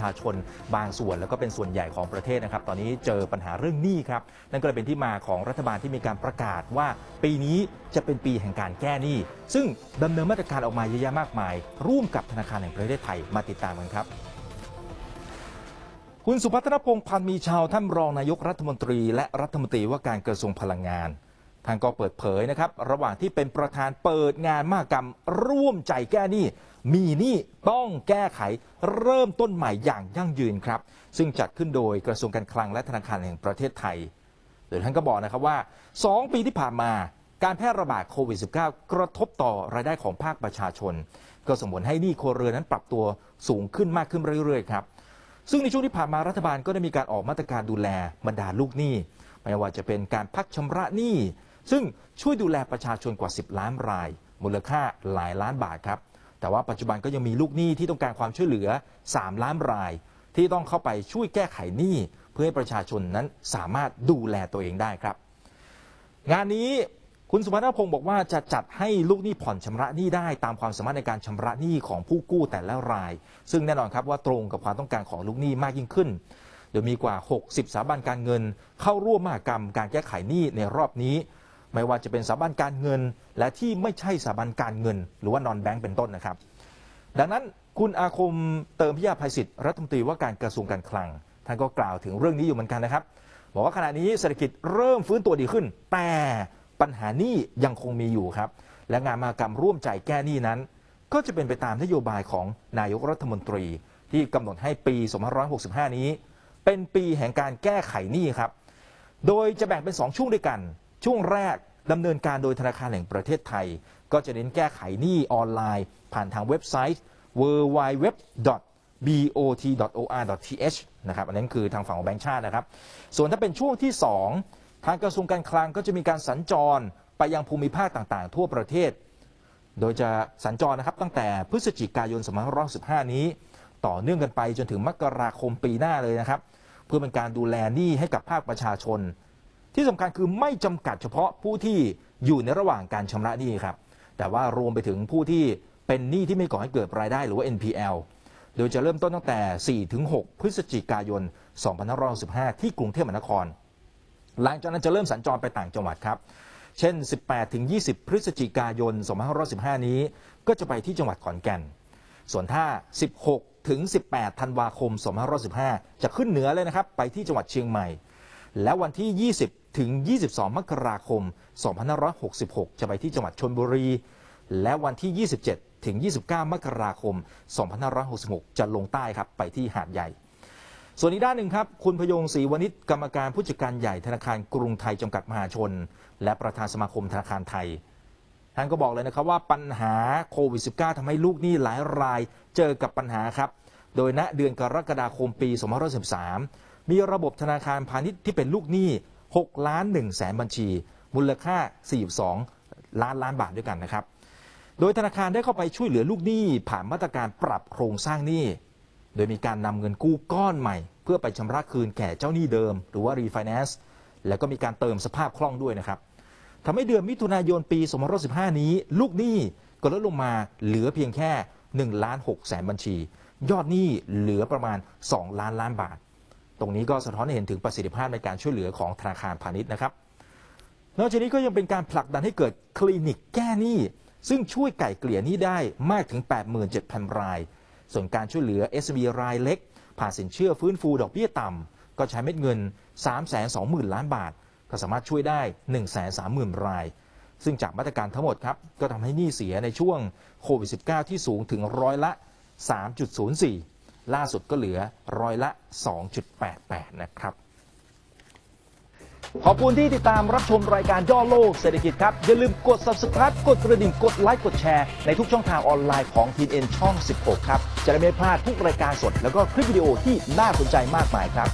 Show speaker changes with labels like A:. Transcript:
A: ชาชนบางส่วนแล้วก็เป็นส่วนใหญ่ของประเทศนะครับ ตอนนี้เจอปัญหาเรื่องหนี้ครับ นั่นก็เลยเป็นที่มาของรัฐบาลที่มีการประกาศว่า ปีนี้จะเป็นปีแห่งการแก้หนี้ ซึ่งดำเนินมาตรการออกมาเยอะแยะมากมาย ร่วมกับธนาคารแห่งประเทศไทยมาติดตามกันครับคุณสุพัฒนพงษ์พันมีชาวท่านรองนายกรัฐมนตรี และรัฐมนตรีว่าการกระทรวงพลังงาน ท่างก็เปิดเผยนะครับ ระหว่างที่เป็นประธานเปิดงานมหกรรม ร่วมใจแก้หนี้ มีหนี้ต้องแก้ไข เริ่มต้นใหม่อย่างยั่งยืนครับ ซึ่งจัดขึ้นโดยกระทรวงการคลังและธนาคารแห่งประเทศไทยโดยท่านก็บอกนะครับว่า 2 ปีที่ผ่านมาการแพร่ระบาดโควิด -19 กระทบต่อรายได้ของภาคประชาชน ก็ส่งผลให้หนี้ครัวเรือนนั้นปรับตัวสูงขึ้นมากขึ้นเรื่อยๆครับซึ่งในช่วงที่ผ่านมารัฐบาลก็ได้มีการออกมาตรการดูแลบรรดาลูกหนี้ไม่ว่าจะเป็นการพักชำระหนี้ ซึ่งช่วยดูแลประชาชนกว่า 10 ล้านราย มูลค่าหลายล้านบาทครับ แต่ว่าปัจจุบันก็ยังมีลูกหนี้ที่ต้องการความช่วยเหลือ 3 ล้านราย ที่ต้องเข้าไปช่วยแก้ไขหนี้เพื่อให้ประชาชนนั้นสามารถดูแลตัวเองได้ครับ งานนี้คุณสุพัฒนพงศ์บอกว่าจะจัดให้ลูกหนี้ผ่อนชำระหนี้ได้ตามความสามารถในการชำระหนี้ของผู้กู้แต่ละราย ซึ่งแน่นอนครับว่าตรงกับความต้องการของลูกหนี้มากยิ่งขึ้น โดยมีกว่า 60 สถาบันการเงิน เข้าร่วมมหกรรมการแก้ไขหนี้ในรอบนี้ ไม่ว่าจะเป็นสถาบันการเงิน และที่ไม่ใช่สถาบันการเงิน หรือว่านอนแบงก์เป็นต้นนะครับ ดังนั้นคุณอาคมเติมพิยาภัยศิษย์รัฐมนตรีว่าการกระทรวงการคลังท่านก็กล่าวถึงเรื่องนี้อยู่เหมือนกันนะครับ บอกว่าขณะนี้เศรษฐกิจเริ่มฟื้นตัวดีขึ้น แต่ปัญหานี้ยังคงมีอยู่ครับ และงานมหกรรมร่วมใจแก้หนี้นั้น ก็จะเป็นไปตามนโยบายของนายกรัฐมนตรี ที่กำหนดให้ปี 2565 นี้ เป็นปีแห่งการแก้ไขหนี้ครับ โดยจะแบ่งเป็น 2 ช่วงด้วยกัน ช่วงแรกดำเนินการโดยธนาคารแห่งประเทศไทย ก็จะเน้นแก้ไขหนี้ออนไลน์ ผ่านทางเว็บไซต์ www.bot.or.th นะครับอันนั้นคือทางฝั่งของแบงก์ชาตินะครับ ส่วนถ้าเป็นช่วงที่ 2 ทางกระทรวงการคลังก็จะมีการสัญจรไปยังภูมิภาคต่างๆ ทั่วประเทศ โดยจะสัญจรนะครับตั้งแต่พฤศจิกายน2515นี้ ต่อเนื่องกันไปจนถึงมกราคมปีหน้าเลยนะครับ เพื่อเป็นการดูแลหนี้ให้กับภาคประชาชน ที่สำคัญคือไม่จำกัดเฉพาะผู้ที่อยู่ในระหว่างการชำระหนี้ครับ แต่ว่ารวมไปถึงผู้ที่เป็นหนี้ที่ไม่ก่อให้เกิดรายได้หรือว่า NPL โดยจะเริ่มต้นตั้งแต่ 4-6 พฤศจิกายน 2565 ที่กรุงเทพมหานคร หลังจากนั้นจะเริ่มสัญจรไปต่างจังหวัดครับ เช่น 18-20 พฤศจิกายน 2515 นี้ ก็จะไปที่จังหวัดขอนแก่น ส่วนถ้า 16-18 ธันวาคม 2515 จะขึ้นเหนือเลยนะครับ ไปที่จังหวัดเชียงใหม่ และวันที่ 20 ถึง 22 มกราคม 2566 จะไปที่จังหวัดชนบุรี และวันที่ 27 ถึง 29 มกราคม 2566 จะลงใต้ครับไปที่หาดใหญ่ ส่วนอีกด้านหนึ่งครับ คุณพยงศรีวณิชกรรมการผู้จัดการใหญ่ธนาคารกรุงไทยจำกัดมหาชน และประธานสมาคมธนาคารไทยท่านก็บอกเลยนะครับว่าปัญหาโควิด -19 ทำให้ลูกหนี้หลายรายเจอกับปัญหาครับ โดยณเดือนกรกฎาคมปี2513มีระบบธนาคารพาณิชย์ที่เป็นลูกหนี้6ล้าน1แสนบัญชี มูลค่า 42 ล้านล้านบาทด้วยกันนะครับ โดยธนาคารได้เข้าไปช่วยเหลือลูกหนี้ผ่านมาตรการปรับโครงสร้างหนี้ โดยมีการนำเงินกู้ก้อนใหม่ เพื่อไปชำระคืนแก่เจ้าหนี้เดิม หรือว่า refinance แล้วก็มีการเติมสภาพคล่องด้วยนะครับทำให้เดือนมิถุนายนปี2515นี้ ลูกหนี้ก็ลดลงมาเหลือเพียงแค่1ล้าน6แสนบัญชี ยอดหนี้เหลือประมาณ 2 ล้านล้านบาท ตรงนี้ก็สะท้อนให้เห็นถึงประสิทธิภาพในการช่วยเหลือของธนาคารพาณิชย์นะครับ นอกจากนี้ก็ยังเป็นการผลักดันให้เกิดคลินิกแก้หนี้ ซึ่งช่วยไก่เกลี่ยหนี้ได้มากถึง 87,000 ราย ส่วนการช่วยเหลือ SME รายเล็ก ผ่านสินเชื่อฟื้นฟูดอกเบี้ยต่ำก็ใช้เม็ดเงิน 320,000 ล้านบาท ก็สามารถช่วยได้ 130,000 รายซึ่งจากมาตรการทั้งหมดครับ ก็ทำให้หนี้เสียในช่วงโควิด -19 ที่สูงถึงร้อยละ 3.04 ล่าสุดก็เหลือร้อยละ 2.88 นะครับ ขอบคุณที่ติดตามรับชมรายการย่อโลกเศรษฐกิจครับ อย่าลืมกด subscribe กดกระดิ่งกดไลค์กดแชร์ ในทุกช่องทางออนไลน์ของ t n ช่อง 16 ครับ จะได้ไม่พลาดทุกรายการสด แล้วก็คลิปวิดีโอที่น่าสนใจมากมายครับ